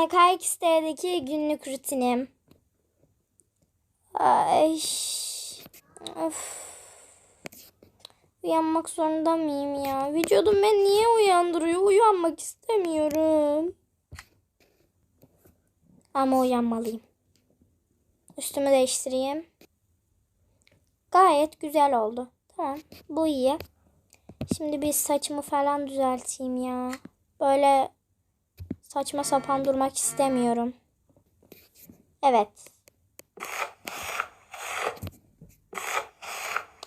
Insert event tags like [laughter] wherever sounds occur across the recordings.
PKX'deki günlük rutinim. Ay. Of. Uyanmak zorunda mıyım ya? Vücudum beni niye uyandırıyor? Uyanmak istemiyorum. Ama uyanmalıyım. Üstümü değiştireyim. Gayet güzel oldu. Tamam. Bu iyi. Şimdi bir saçımı falan düzelteyim ya. Böyle saçma sapan durmak istemiyorum. Evet.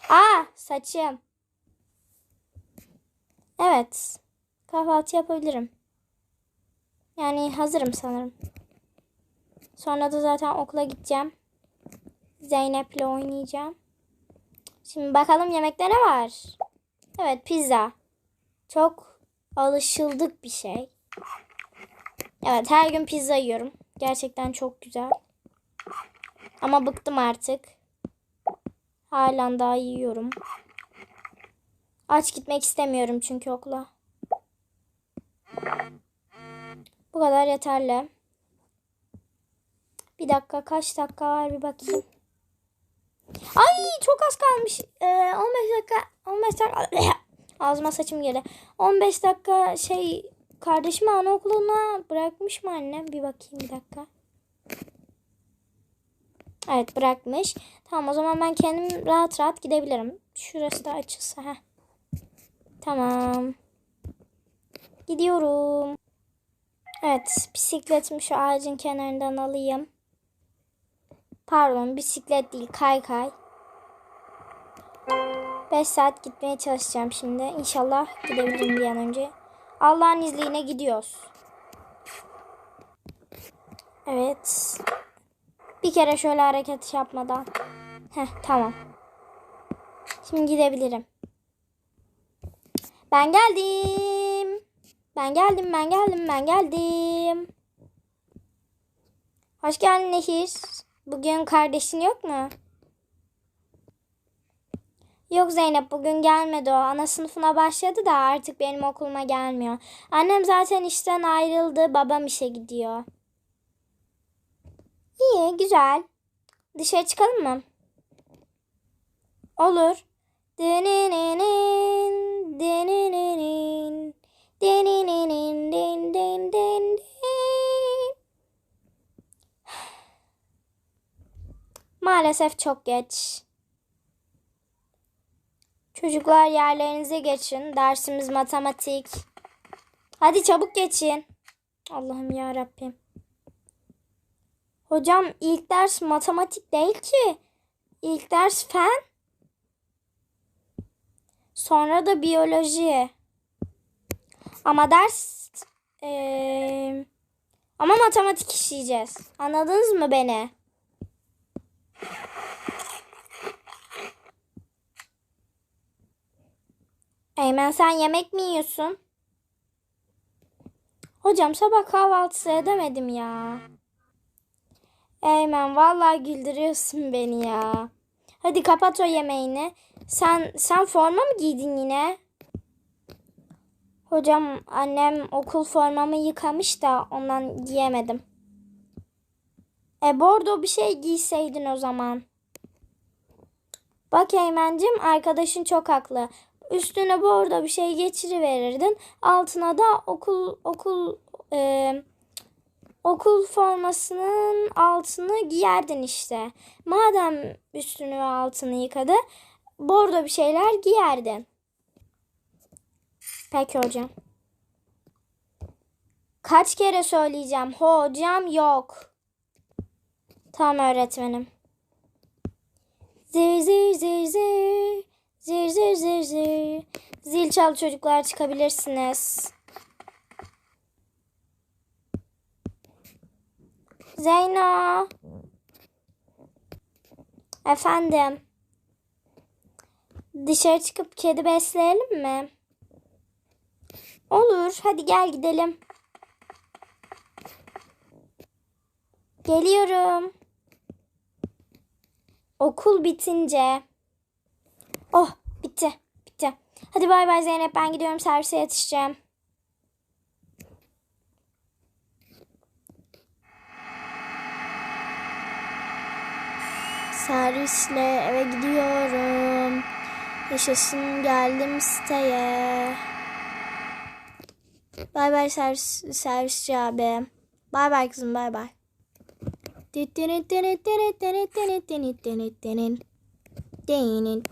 Aa saçım. Evet. Kahvaltı yapabilirim. Yani hazırım sanırım. Sonra da zaten okula gideceğim. Zeynep'le oynayacağım. Şimdi bakalım yemekte ne var? Evet pizza. Çok alışıldık bir şey. Evet her gün pizza yiyorum. Gerçekten çok güzel. Ama bıktım artık. Halen daha yiyorum. Aç gitmek istemiyorum çünkü okula. Bu kadar yeterli. Bir dakika kaç dakika var bir bakayım. Ay çok az kalmış. Ee, 15 dakika 15 dakika [coughs] ağzıma saçım girdi. 15 dakika şey kardeşimi anaokuluna bırakmış mı annem? Bir bakayım bir dakika. Evet bırakmış. Tamam o zaman ben kendim rahat rahat gidebilirim. Şurası da açılsa. Heh. Tamam. Gidiyorum. Evet bisikletimi şu ağacın kenarından alayım. Pardon bisiklet değil kay kay. 5 saat gitmeye çalışacağım şimdi. İnşallah gidebilirim bir an önce. Allah'ın izniyle gidiyoruz. Evet. Bir kere şöyle hareket yapmadan. Heh tamam. Şimdi gidebilirim. Ben geldim. Ben geldim, ben geldim, ben geldim. Hoş geldin Nehir. Bugün kardeşin yok mu? Yok Zeynep bugün gelmedi o. Ana sınıfına başladı da artık benim okuluma gelmiyor. Annem zaten işten ayrıldı. Babam işe gidiyor. İyi, güzel. Dışarı çıkalım mı? Olur. Dınınının, dınınının, dınınının, dın dın dın dın. Maalesef çok geç. Çocuklar yerlerinize geçin. Dersimiz matematik. Hadi çabuk geçin. Allah'ım ya Rabbim. Hocam ilk ders matematik değil ki. İlk ders fen. Sonra da biyoloji. Ama ders eee, ama matematik işleyeceğiz. Anladınız mı beni? Eymen sen yemek mi yiyorsun? Hocam sabah kahvaltısı edemedim ya. Eymen vallahi güldürüyorsun beni ya. Hadi kapat o yemeğini. Sen sen forma mı giydin yine? Hocam annem okul formamı yıkamış da ondan giyemedim. E bordo bir şey giyseydin o zaman. Bak Eymen'cim arkadaşın çok haklı. Üstüne bordo bir şey geçiriverirdin. Altına da okul okul e, okul formasının altını giyerdin işte. Madem üstünü ve altını yıkadı, bordo bir şeyler giyerdin. Peki hocam. Kaç kere söyleyeceğim? Hocam yok. Tamam öğretmenim. Zir zir zir zir. Zir zir zir zir. Zil çal çocuklar çıkabilirsiniz. Zeyno. Efendim. Dışarı çıkıp kedi besleyelim mi? Olur. Hadi gel gidelim. Geliyorum. Okul bitince. Oh bitti. Bitti. Hadi bay bay Zeynep ben gidiyorum servise yetişeceğim. Servisle eve gidiyorum. Yaşasın geldim siteye. Bay bay servis, servisçi abi. Bay bay kızım bay bay. Dinin dinin dinin dinin dinin dinin dinin dinin dinin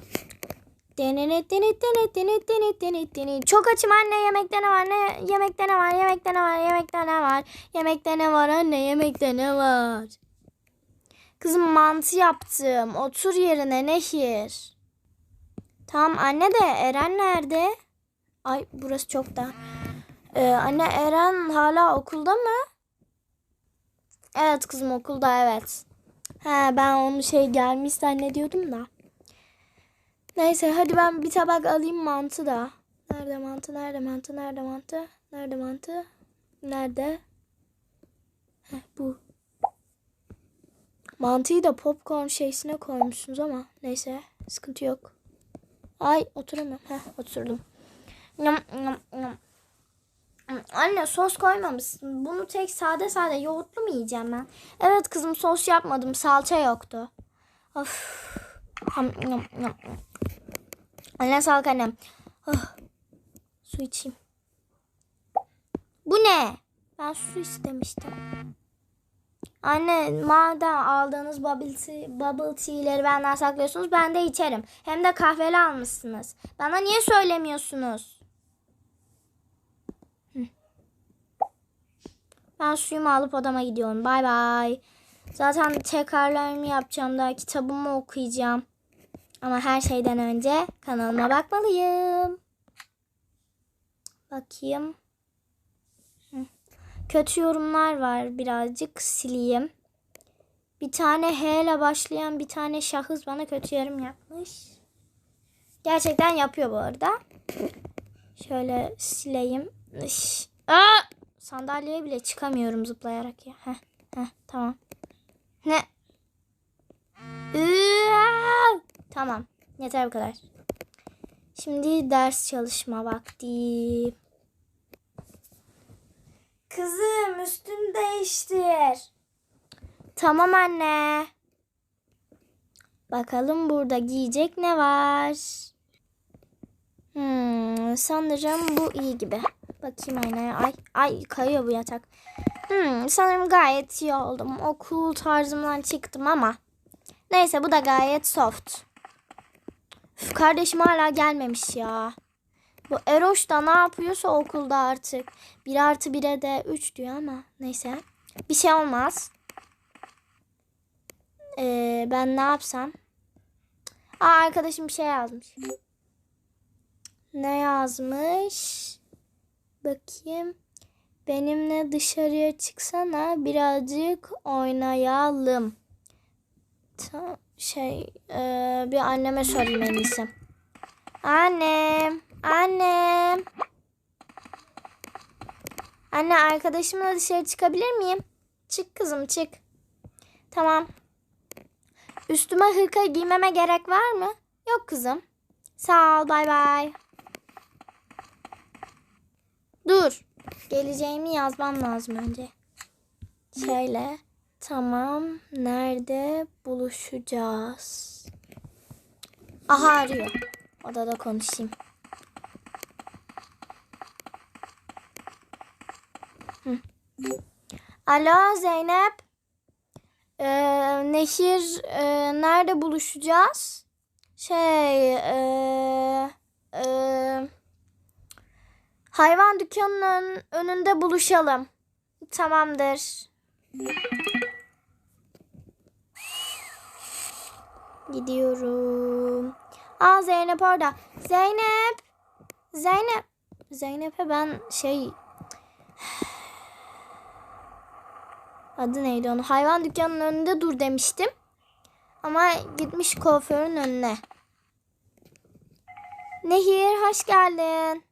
çok açım anne yemekte ne var ne yemekte ne var yemekte ne var yemekte ne var yemekte ne var anne yemekte ne var Kızım mantı yaptım otur yerine Nehir Tamam anne de Eren nerede? Ay burası çok da. Ee, anne Eren hala okulda mı? Evet kızım okulda evet. He ben onu şey gelmiş zannediyordum da. Neyse hadi ben bir tabak alayım mantı da. Nerede mantı? Nerede mantı? Nerede mantı? Nerede mantı? Nerede? Heh, bu. Mantıyı da popcorn şeysine koymuşsunuz ama neyse sıkıntı yok. Ay oturamıyorum. Heh oturdum. Nyam, nyam, nyam. Anne sos koymamışsın. Bunu tek sade sade yoğurtlu mu yiyeceğim ben? Evet kızım sos yapmadım. Salça yoktu. Of. Anne sağlık annem. Oh. Su içeyim. Bu ne? Ben su istemiştim. Anne madem aldığınız bubble, tea, bubble tea'leri benden saklıyorsunuz ben de içerim. Hem de kahveli almışsınız. Bana niye söylemiyorsunuz? Ben suyumu alıp odama gidiyorum. Bay bay. Zaten tekrarlarımı yapacağım daha kitabımı okuyacağım. Ama her şeyden önce kanalıma bakmalıyım. Bakayım. Kötü yorumlar var birazcık sileyim. Bir tane H ile başlayan bir tane şahıs bana kötü yorum yapmış. Gerçekten yapıyor bu arada. Şöyle sileyim. Aa! Sandalyeye bile çıkamıyorum zıplayarak ya. Heh, heh, tamam. Tamam. Yeter bu kadar. Şimdi ders çalışma vakti. Kızım üstünü değiştir. Tamam anne. Bakalım burada giyecek ne var? Hmm, sanırım bu iyi gibi. Bakayım aynaya. Ay, ay kayıyor bu yatak. Hmm, sanırım gayet iyi oldum. Okul tarzımdan çıktım ama. Neyse bu da gayet soft. Üf, kardeşim hala gelmemiş ya. Bu Eroş da ne yapıyorsa okulda artık. 1 artı 1'e de 3 diyor ama neyse. Bir şey olmaz. Ee, ben ne yapsam? Aa, arkadaşım bir şey yazmış. Ne yazmış? Bakayım. Benimle dışarıya çıksana birazcık oynayalım. Ta, şey e, bir anneme sorayım en iyisi. Annem. Annem. Anne arkadaşımla dışarı çıkabilir miyim? Çık kızım çık. Tamam. Üstüme hırka giymeme gerek var mı? Yok kızım. Sağ ol bay bay. Dur. Geleceğimi yazmam lazım önce. Şöyle. Tamam. Nerede buluşacağız? Aha arıyor. Odada konuşayım. Hı. Alo Zeynep. Ee, Nehir e, nerede buluşacağız? Şey e, e, hayvan dükkanının önünde buluşalım. Tamamdır. Gidiyorum. Aa Zeynep orada. Zeynep. Zeynep. Zeynep'e ben şey adı neydi onu? Hayvan dükkanının önünde dur demiştim. Ama gitmiş kuaförün önüne. Nehir hoş geldin.